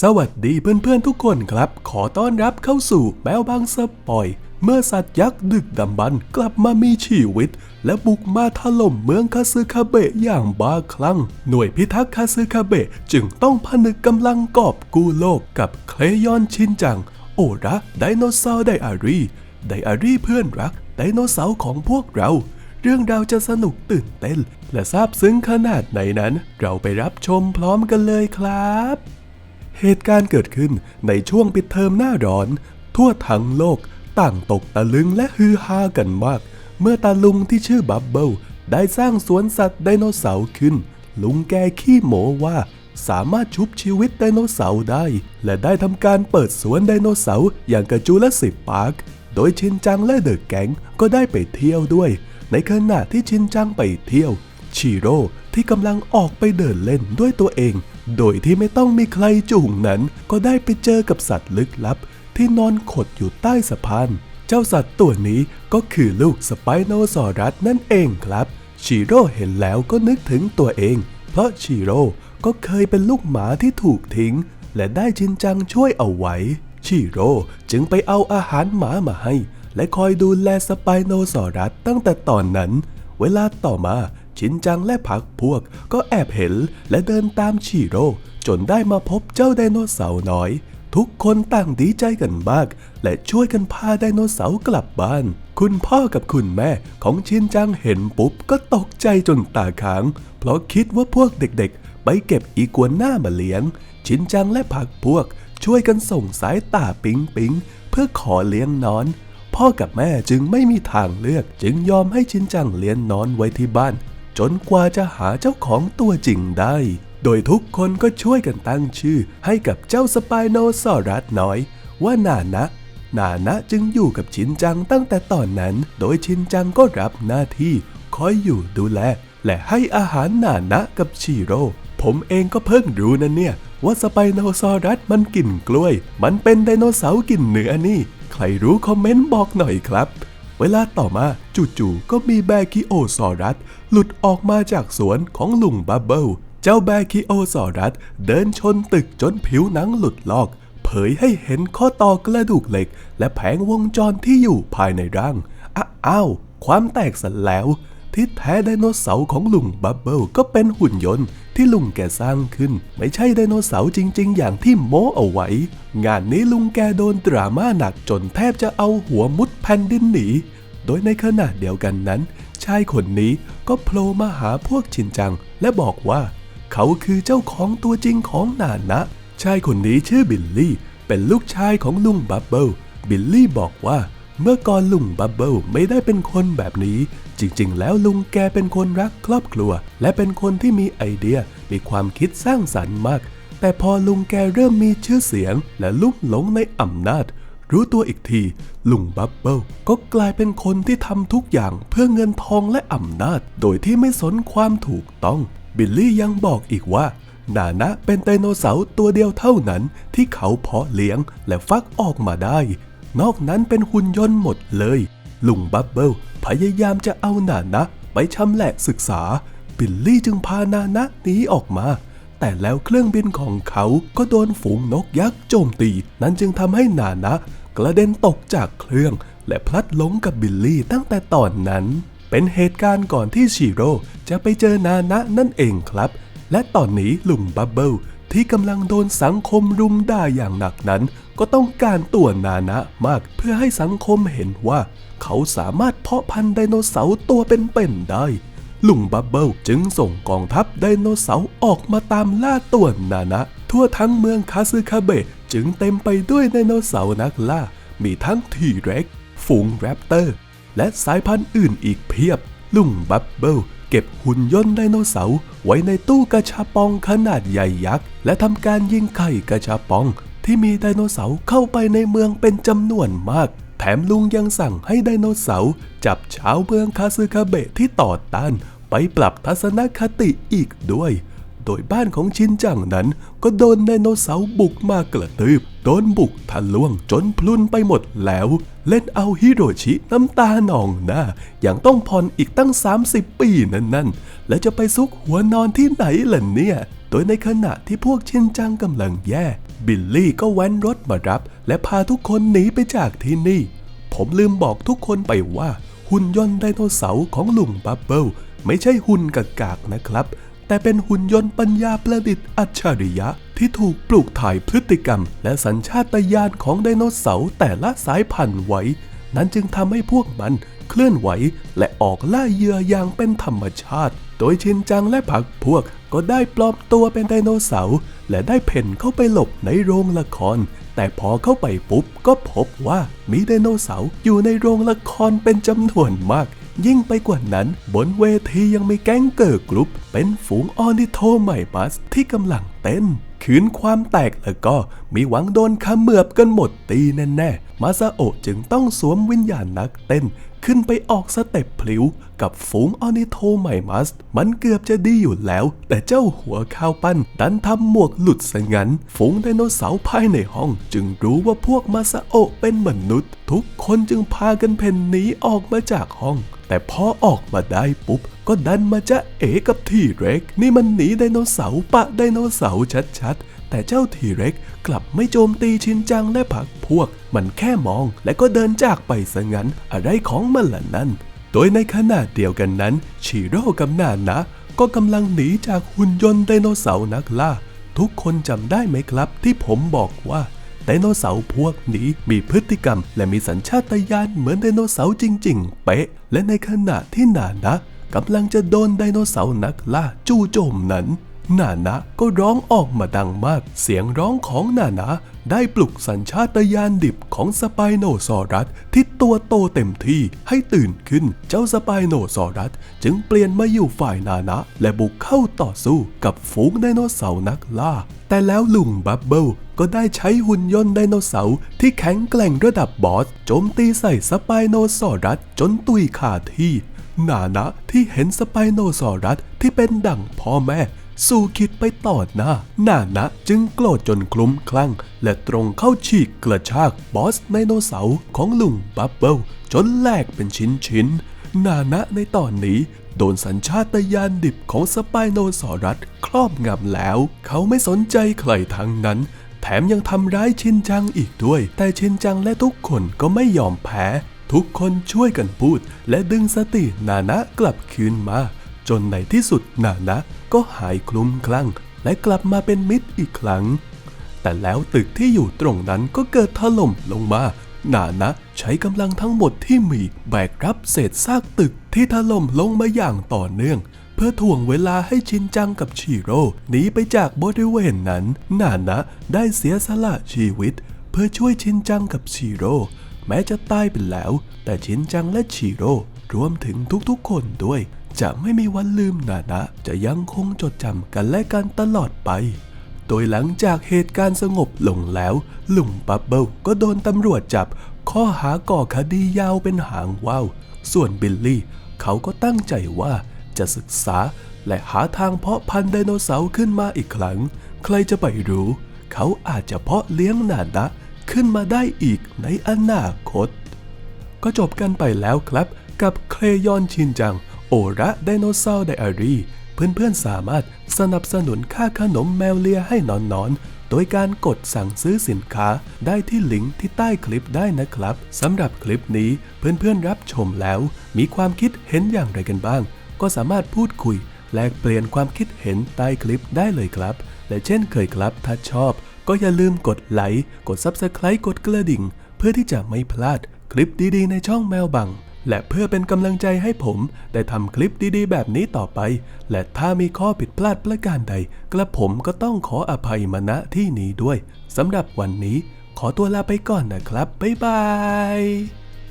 สวัสดีเพื่อนๆทุกคนครับ ขอต้อนรับเข้าสู่แมวบางสปอย เมื่อสัตว์ยักษ์ดึกดำบรรพ์กลับมามีชีวิต และบุกมาถล่มเมืองคาซึคาเบะอย่างบ้าคลั่ง หน่วยพิทักษ์คาซึคาเบะจึงต้องผนึกกำลังกอบกู้โลกกับเคลยอนชินจัง โอระไดโนเสาร์ไดอารีไดอารีเพื่อนรัก ไดโนเสาร์ของพวกเรา เรื่องราวจะสนุกตื่นเต้น และซาบซึ้งขนาดไหนนั้น เราไปรับชมพร้อมกันเลยครับ เหตุการณ์เกิดขึ้นในช่วงปิดเทอมหน้าร้อน ทั่วทั้งโลกต่างตกตะลึงและฮือฮากันมาก เมื่อตาลุงที่ชื่อบับเบิลได้สร้างสวนสัตว์ไดโนเสาร์ขึ้น ลุงแกขี้โมว่า สามารถชุบชีวิตไดโนเสาร์ได้ และได้ทำการเปิดสวนไดโนเสาร์อย่างกระจูลสิบปาร์คโดยชินจังและเดอะแก๊งก็ได้ไปเที่ยวด้วย ในขณะที่ชินจังไปเที่ยวชิโร่ที่กำลังออกไปเดินเล่นด้วยตัวเอง โดยที่ไม่ต้องมีใครจูงนั้น ก็ได้ไปเจอกับสัตว์ลึกลับ ที่นอนขดอยู่ใต้สะพาน เจ้าสัตว์ตัวนี้ก็คือลูกสไปโนซอรัสนั่นเองครับ ชิโร่เห็นแล้วก็นึกถึงตัวเอง เพราะชิโร่ก็เคยเป็นลูกหมาที่ถูกทิ้ง และได้ชินจังช่วยเอาไว้ ชิโร่จึงไปเอาอาหารหมามาให้ และคอยดูแลสไปโนซอรัสตั้งแต่ตอนนั้น เวลาต่อมา ชินจังและพักพวกก็แอบเห็นและเดินตามชิโร่จนได้มาพบเจ้าไดโนเสาร์น้อย ทุกคนต่างดีใจกันมาก และช่วยกันพาไดโนเสาร์กลับบ้าน คุณพ่อกับคุณแม่ของชินจังเห็นปุ๊บก็ตกใจจนตาค้าง เพราะคิดว่าพวกเด็กๆ ไปเก็บอีกัวน่ามาเลี้ยง ชินจังและพักพวก ช่วยกันส่งสายตาปิ๊งปิ๊งเพื่อขอเลี้ยงนอนพ่อกับแม่จึงไม่มีทางเลือก จึงยอมให้ชินจังเลี้ยงนอนไว้ที่บ้าน จนกว่าจะหาเจ้าของตัวจริงได้ โดยทุกคนก็ช่วยกันตั้งชื่อให้กับเจ้าสไปโนซอรัสน้อย ว่านานะนานะจึงอยู่กับชินจังตั้งแต่ตอนนั้น โดยชินจังก็รับหน้าที่คอยอยู่ดูแล และให้อาหารนานะกับชิโร่ ผมเองก็เพิ่งรู้นะเนี่ย ว่าสไปโนซอรัสมันกินกล้วย มันเป็นไดโนเสาร์กินเนื้อนี่ ใครรู้คอมเมนต์บอกหน่อยครับ เวลาต่อมาจู่ๆก็มีแบคิโอซอรัส หลุดออกมาจากสวนของลุงบับเบิลเจ้าแบคิโอซอรัส เดินชนตึกจนผิวหนังหลุดลอก เผยให้เห็นข้อต่อกระดูกเหล็ก และแผงวงจรที่อยู่ภายในร่างอ้าว ความแตกสันแล้ว ที่แท้ไดโนเสาร์ของลุงบับเบิลก็เป็นหุ่นยนต์ที่ลุงแกสร้างขึ้น ไม่ใช่ไดโนเสาร์จริง ๆ อย่างที่โม้เอาไว้ งานนี้ลุงแกโดนดราม่าหนักจนแทบจะเอาหัวมุดแผ่นดินหนี โดยในขณะเดียวกันนั้น ชายคนนี้ก็โผล่มาหาพวกชินจัง และบอกว่า เขาคือเจ้าของตัวจริงของนานะ ชายคนนี้ชื่อบิลลี่ เป็นลูกชายของลุงบับเบิลบิลลี่บอกว่า เมื่อก่อนลุงบับเบิลไม่ได้เป็นคนแบบนี้ จริงๆ แล้วลุงแกเป็นคนรักครอบครัว และเป็นคนที่มีไอเดียมีความคิดสร้างสรรค์มาก แต่พอลุงแกเริ่มมีชื่อเสียง และลุ่มหลงในอำนาจ รู้ตัวอีกที ลุงบับเบิลก็กลายเป็นคนที่ทำทุกอย่างเพื่อเงินทองและอำนาจ โดยที่ไม่สนความถูกต้อง บิลลี่ยังบอกอีกว่านานะเป็นไดโนเสาร์ตัวเดียวเท่านั้นที่เขาเพาะเลี้ยงและฟักออกมาได้ นอกนั้นเป็นหุ่นยนต์หมดเลย ลุงบับเบิลพยายามจะเอาหนานะ ไปชำแหละศึกษา บิลลี่จึงพานานะหนีออกมา แต่แล้วเครื่องบินของเขาก็โดนฝูงนกยักษ์โจมตี นั้นจึงทำให้นานะ กระเด็นตกจากเครื่อง และพลัดหลงกับบิลลี่ตั้งแต่ตอนนั้น เป็นเหตุการณ์ก่อนที่ชิโร่จะไปเจอนานะนั่นเองครับ และตอนนี้ลุงบับเบิล ที่กำลังโดนสังคมรุมด่าอย่างหนักนั้น ก็ต้องการตัวนานะมากเพื่อให้สังคมเห็นว่า เขาสามารถเพาะพันธุ์ไดโนเสาร์ตัวเป็นๆได้ ลุงบับเบิลจึงส่งกองทัพไดโนเสาร์ออกมาตามล่าตัวนานะ ทั่วทั้งเมืองคาซึคาเบะจึงเต็มไปด้วยไดโนเสาร์นักล่า มีทั้งทีเร็กฝูงแรปเตอร์ และสายพันธุ์อื่นอีกเพียบ ลุงบับเบิล เก็บหุ่นยนต์ไดโนเสาร์ไว้ในตู้กระชาปองขนาดใหญ่ยักษ์ และทำการยิงไข่กระชาปอง ที่มีไดโนเสาร์เข้าไปในเมืองเป็นจำนวนมาก แถมลุงยังสั่งให้ไดโนเสาร์จับชาวเมืองคาซึคาเบะที่ต่อต้านไปปรับทัศนคติอีกด้วย โดยบ้านของชินจังนั้น ก็โดนไดโนเสาร์บุกมากระตืบโดนบุกทะลวงจนพลุนไปหมดแล้ว เล่นเอาฮิโรชิน้ำตาหนองหน้าอย่างต้องผ่อนอีกตั้ง 30 ปีนั่นนั่นๆ แล้วจะไปซุกหัวนอนที่ไหนล่ะเนี่ย โดยในขณะที่พวกชินจังกำลังแย่ บิลลี่ก็แว้นรถมารับ และพาทุกคนหนีไปจากที่นี่ ผมลืมบอกทุกคนไปว่า หุ่นยนต์ไดโนเสาร์ของลุงบับเบิลไม่ใช่หุ่นกากากๆนะครับ แต่เป็นหุ่นยนต์ปัญญาประดิษฐ์อัจฉริยะ ที่ถูกปลูกถ่ายพฤติกรรม และสัญชาตญาณของไดโนเสาร์แต่ละสายพันธุ์ไว้ นั้นจึงทำให้พวกมันเคลื่อนไหว และออกล่าเหยื่ออย่างเป็นธรรมชาติ โดยชินจังและผักพวกก็ได้ปลอมตัวเป็นไดโนเสาร์และได้เพ่นเข้าไปหลบในโรงละคร แต่พอเข้าไปปุ๊บก็พบว่ามีไดโนเสาร์อยู่ในโรงละครเป็นจำนวนมาก ยิ่งไปกว่านั้น บนเวทียังมีแก๊งเกิร์กรุ๊ป เป็นฝูงออนิโทไมบัสที่กำลังเต้น คืนความแตกแล้วก็ มีหวังโดนขมือบกันหมดตีแน่ๆ มาซาโอะจึงต้องสวมวิญญาณนักเต้น ขึ้นไปออกสเต็ปพลิ้ว กับฝูงออนิโทไมมัส มันเกือบจะดีอยู่แล้ว แต่เจ้าหัวข้าวปั้น ดันทำหมวกหลุดซะงั้น ฝูงไดโนเสาร์ภายในห้อง จึงรู้ว่าพวกมาซาโอะเป็นมนุษย์ ทุกคนจึงพากันเพ่นหนีออกมาจากห้อง แต่พอออกมาได้ปุ๊บก็ดันมาจะเอกับทีเร็ก นี่มันหนีไดโนเสาร์ปะไดโนเสาร์ชัดๆ แต่เจ้าทีเร็กกลับไม่โจมตีชินจังและผักพวก มันแค่มองและก็เดินจากไปซะงั้นอะไรของมันล่ะนั่น โดยในขณะเดียวกันนั้นชิโร่กับนานะ ก็กำลังหนีจากหุ่นยนต์ไดโนเสาร์นักล่า ทุกคนจำได้ไหมครับ ที่ผมบอกว่าไดโนเสาร์พวกนี้มีพฤติกรรม และมีสัญชาตญาณเหมือนไดโนเสาร์จริง ๆ เป๊ะ และในขณะที่นานะกำลังจะโดนไดโนเสาร์นักล่าจู่โจมนั้น นานะก็ร้องออกมาดังมาก เสียงร้องของนานะได้ปลุกสัญชาตญาณดิบของสไปโนซอรัสที่ตัวโตเต็มที่ให้ตื่นขึ้น เจ้าสไปโนซอรัสจึงเปลี่ยนมาอยู่ฝ่ายนานะ และบุกเข้าต่อสู้กับฝูงไดโนเสาร์นักล่า แต่แล้วลุงบับเบิลก็ได้ใช้หุ่นยนต์ไดโนเสาร์ที่แข็งแกร่งระดับบอสโจมตีใส่สไปโนซอรัสจนตุยขาดที่ นานะที่เห็นสไปโนซอรัสที่เป็นดั่งพ่อแม่ สู้คิดไปต่อหน้าหน้านะจึงโกรธจนคลุ้มคลั่ง และตรงเข้าฉีกกระชากบอสไดโนเสาร์ของลุงบับเบิลจนแหลกเป็นชิ้นชิ้นนานะในตอนนี้โดนสัญชาตญาณดิบของสไปโนซอรัสครอบงำแล้ว เขาไม่สนใจใครทั้งนั้น แถมยังทำร้ายชินจังอีกด้วย แต่ชินจังและทุกคนก็ไม่ยอมแพ้ ทุกคนช่วยกันพูด และดึงสตินานะกลับคืนมา จนในที่สุดนานะ ก็หายคลุ้มคลั่งและกลับมาเป็นมิตรอีกครั้ง แต่แล้วตึกที่อยู่ตรงนั้นก็เกิดถล่มลงมา นานะใช้กำลังทั้งหมดที่มีแบกรับเศษซากตึกที่ถล่มลงมาอย่างต่อเนื่อง เพื่อถ่วงเวลาให้ชินจังกับชิโร่หนีไปจากบริเวณนั้น นานะได้เสียสละชีวิต เพื่อช่วยชินจังกับชิโร่แม้จะตายไปแล้ว แต่ชินจังและชิโร่รวมถึงทุกๆคนด้วย จะไม่มีวันลืมนานะ จะยังคงจดจำกันและกันตลอดไป โดยหลังจากเหตุการณ์สงบลงแล้ว ลุงปับเบิลก็โดนตำรวจจับ ข้อหาก่อคดียาวเป็นหางว่าวส่วนบิลลี่ เขาก็ตั้งใจว่าจะศึกษาและหาทางเพาะพันธุ์ไดโนเสาร์ขึ้นมาอีกครั้ง ใครจะไปรู้ เขาอาจจะเพาะเลี้ยงนานะขึ้นมาได้อีกในอนาคต ก็จบกันไปแล้วครับกับเครยอนชินจัง โอระไดโนเสาร์ไดอารี่เพื่อนๆสามารถสนับสนุนค่าขนมแมวเลียให้นอนๆ โดยการกดสั่งซื้อสินค้าได้ที่ลิงก์ที่ใต้คลิปได้นะครับสำหรับคลิปนี้เพื่อนๆรับชมแล้ว มีความคิดเห็นอย่างไรกันบ้าง ก็สามารถพูดคุย แลกเปลี่ยนความคิดเห็นใต้คลิปได้เลยครับ และเช่นเคยครับถ้าชอบ ก็อย่าลืมกดไลค์กด Subscribe กดกระดิ่ง เพื่อที่จะไม่พลาดคลิปดีๆ ในช่องแมวบัง และเพื่อเป็นกำลังใจให้ผมได้ทำคลิปดีๆ แบบนี้ต่อไป และถ้ามีข้อผิดพลาดประการใด กระผมก็ต้องขออภัยมาณที่นี้ด้วยสำหรับวันนี้ ขอตัวลาไปก่อนนะครับ บ๊ายบาย